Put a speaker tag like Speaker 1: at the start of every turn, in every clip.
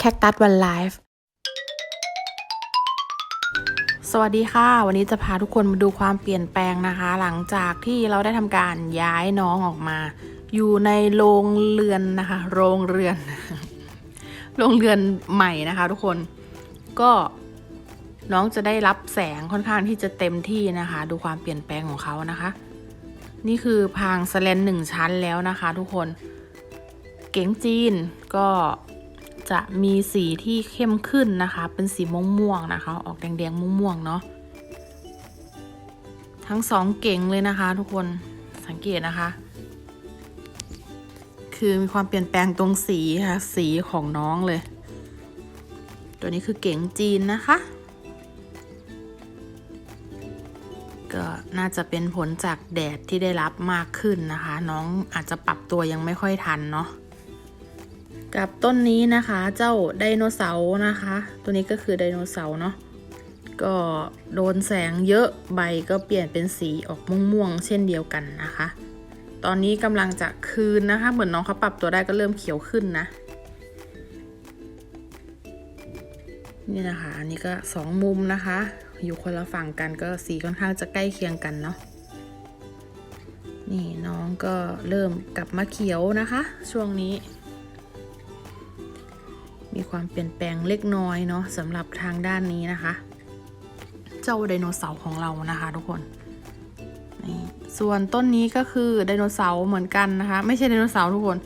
Speaker 1: แคคตัสวันไลฟ์สวัสดีค่ะ วันนี้จะพาทุกคนมาดูความเปลี่ยนแปลงนะคะ หลังจากที่เราได้ทำการย้ายน้องออกมา อยู่ในโรงเรือนนะคะ โรงเรือน โรงเรือนใหม่นะคะ ทุกคนก็น้องจะได้รับแสงค่อนข้างที่จะเต็มที่นะคะ ดูความเปลี่ยนแปลงของเขานะคะ นี่คือพางสแลนหนึ่งชั้นแล้วนะคะ ทุกคน เก๋งจีนก็ จะมีสีที่เข้มขึ้นนะคะ เป็นสีม่วงๆนะคะ ออกแดงๆม่วงๆเนาะทั้งสองเก๋งเลยนะคะ ทุกคนสังเกตนะคะ คือมีความเปลี่ยนแปลงตรงสีค่ะ สีของน้องเลย ตัวนี้คือเก๋งจีนนะคะ ก็น่าจะเป็นผลจากแดดที่ได้รับมากขึ้นนะคะ น้องอาจจะปรับตัวยังไม่ค่อยทันเนาะ กับต้นนี้นะคะเจ้าไดโนเสาร์นะคะ ตัวนี้ก็คือไดโนเสาร์เนาะก็โดนแสงเยอะใบก็เปลี่ยนเป็นสีออกม่วงๆเช่นเดียวกันนะคะ ตอนนี้กำลังจะคืนนะคะ เหมือนน้องเขาปรับตัวได้ก็เริ่มเขียวขึ้นนะ นี่นะคะอันนี้ก็สองมุมนะคะ อยู่คนละฝั่งกันก็สีค่อนข้างจะใกล้เคียงกันเนาะนี่น้องก็เริ่มกลับมาเขียวนะคะ ช่วงนี้ มีความเปลี่ยนแปลงเล็กน้อยเนาะสำหรับทางด้านนี้นะคะ เจ้าไดโนเสาร์ของเรานะคะทุกคนนี่ส่วนต้นนี้ก็คือไดโนเสาร์เหมือนกันนะคะ ไม่ใช่ไดโนเสาร์ทุกคน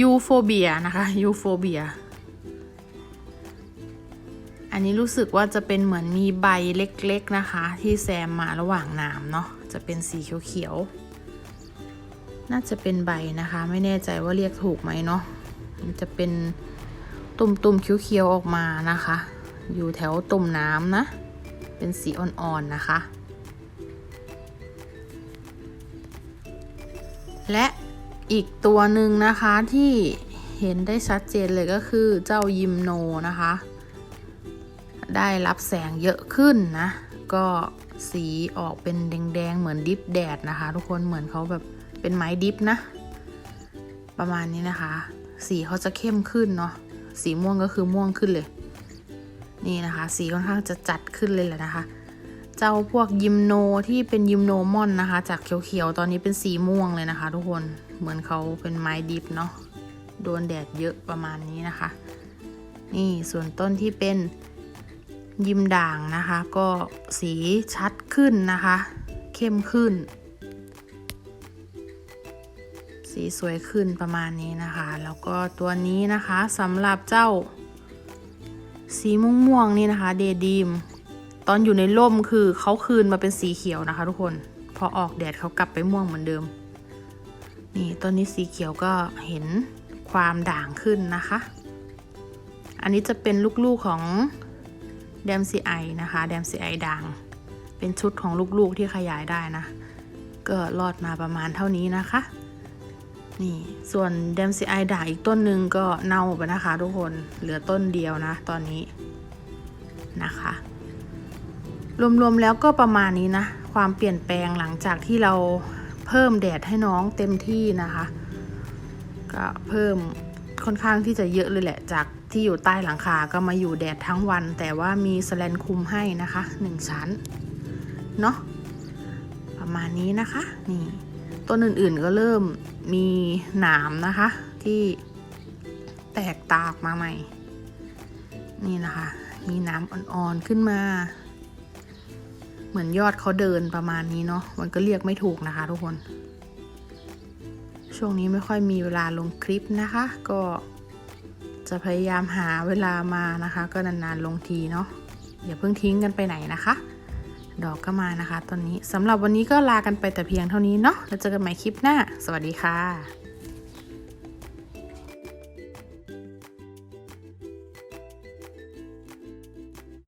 Speaker 1: ยูโฟเบียนะคะยูโฟเบียอันนี้รู้สึกว่าจะเป็นเหมือนมีใบเล็กๆนะคะ ที่แซมมาระหว่างนามเนาะจะเป็นสีเขียวๆน่าจะเป็นใบนะคะ ไม่แน่ใจว่าเรียกถูกไหมเนาะมันจะเป็น ตุ่มๆเขียวๆออกมานะคะ อยู่แถวตุ่มน้ำนะ เป็นสีอ่อนๆนะคะ และอีกตัวหนึ่งนะคะที่เห็นได้ชัดเจนเลยก็คือเจ้ายิมโนนะคะ ได้รับแสงเยอะขึ้นนะ ก็สีออกเป็นแดงๆ เหมือนดิฟแดดนะคะ ทุกคนเหมือนเขาแบบเป็นไม้ดิฟนะ ประมาณนี้นะคะ สีเขาจะเข้มขึ้นเนาะ สีม่วงก็คือม่วงขึ้นเลย นี่นะคะ สีค่อนข้างจะจัดขึ้นเลยแหละนะคะ เจ้าพวกยิมโนที่เป็นยิมโนมอนนะคะ จากเขียวๆ ตอนนี้เป็นสีม่วงเลยนะคะ ทุกคน เหมือนเขาเป็นไม้ดิฟเนาะ โดนแดดเยอะประมาณนี้นะคะ นี่ส่วนต้นที่เป็นยิมด่างนะคะ ก็สีชัดขึ้นนะคะ เข้มขึ้น สีสวยขึ้นประมาณนี้นะคะ แล้วก็ตัวนี้นะคะสำหรับเจ้า สีม่วงๆนี่นะคะเดดีมตอนอยู่ในร่มคือเขาคืนมาเป็นสีเขียวนะคะ ทุกคนพอออกแดดเขากลับไปม่วงเหมือนเดิม นี่ต้นนี้สีเขียวก็เห็นความด่างขึ้นนะคะ อันนี้จะเป็นลูกๆของแดมซีไอนะคะแดมซีไอด่าง เป็นชุดของลูกๆที่ขยายได้นะ ก็รอดมาประมาณเท่านี้นะคะ นี่ ส่วนแดมซีไอด่างอีกต้นหนึ่งก็เน่าไปนะคะทุกคน เหลือต้นเดียวนะ ตอนนี้นะคะ รวมๆแล้วก็ประมาณนี้นะ ความเปลี่ยนแปลงหลังจากที่เราเพิ่มแดดให้น้องเต็มที่นะคะ ก็เพิ่มค่อนข้างที่จะเยอะเลยแหละ จากที่อยู่ใต้หลังคาก็มาอยู่แดดทั้งวัน แต่ว่ามีสแลนคุมให้นะคะหนึ่งชั้น เนาะประมาณนี้นะคะ นี่ต้นอื่นๆก็เริ่ม มีหนามนะคะ ที่แตกตาออกมาใหม่ นี่นะคะ มีหนามอ่อนๆขึ้นมา เหมือนยอดเขาเดินประมาณนี้เนาะมันก็เรียกไม่ถูกนะคะทุกคน ช่วงนี้ไม่ค่อยมีเวลาลงคลิปนะคะ ก็จะพยายามหาเวลามานะคะ ก็นานๆลงทีเนาะอย่าเพิ่งทิ้งกันไปไหนนะคะ ดอกก็มานะคะตอนนี้สำหรับวันนี้ก็ลากันไปแต่เพียงเท่านี้เนาะแล้วเจอกันใหม่คลิปหน้า สวัสดีค่ะ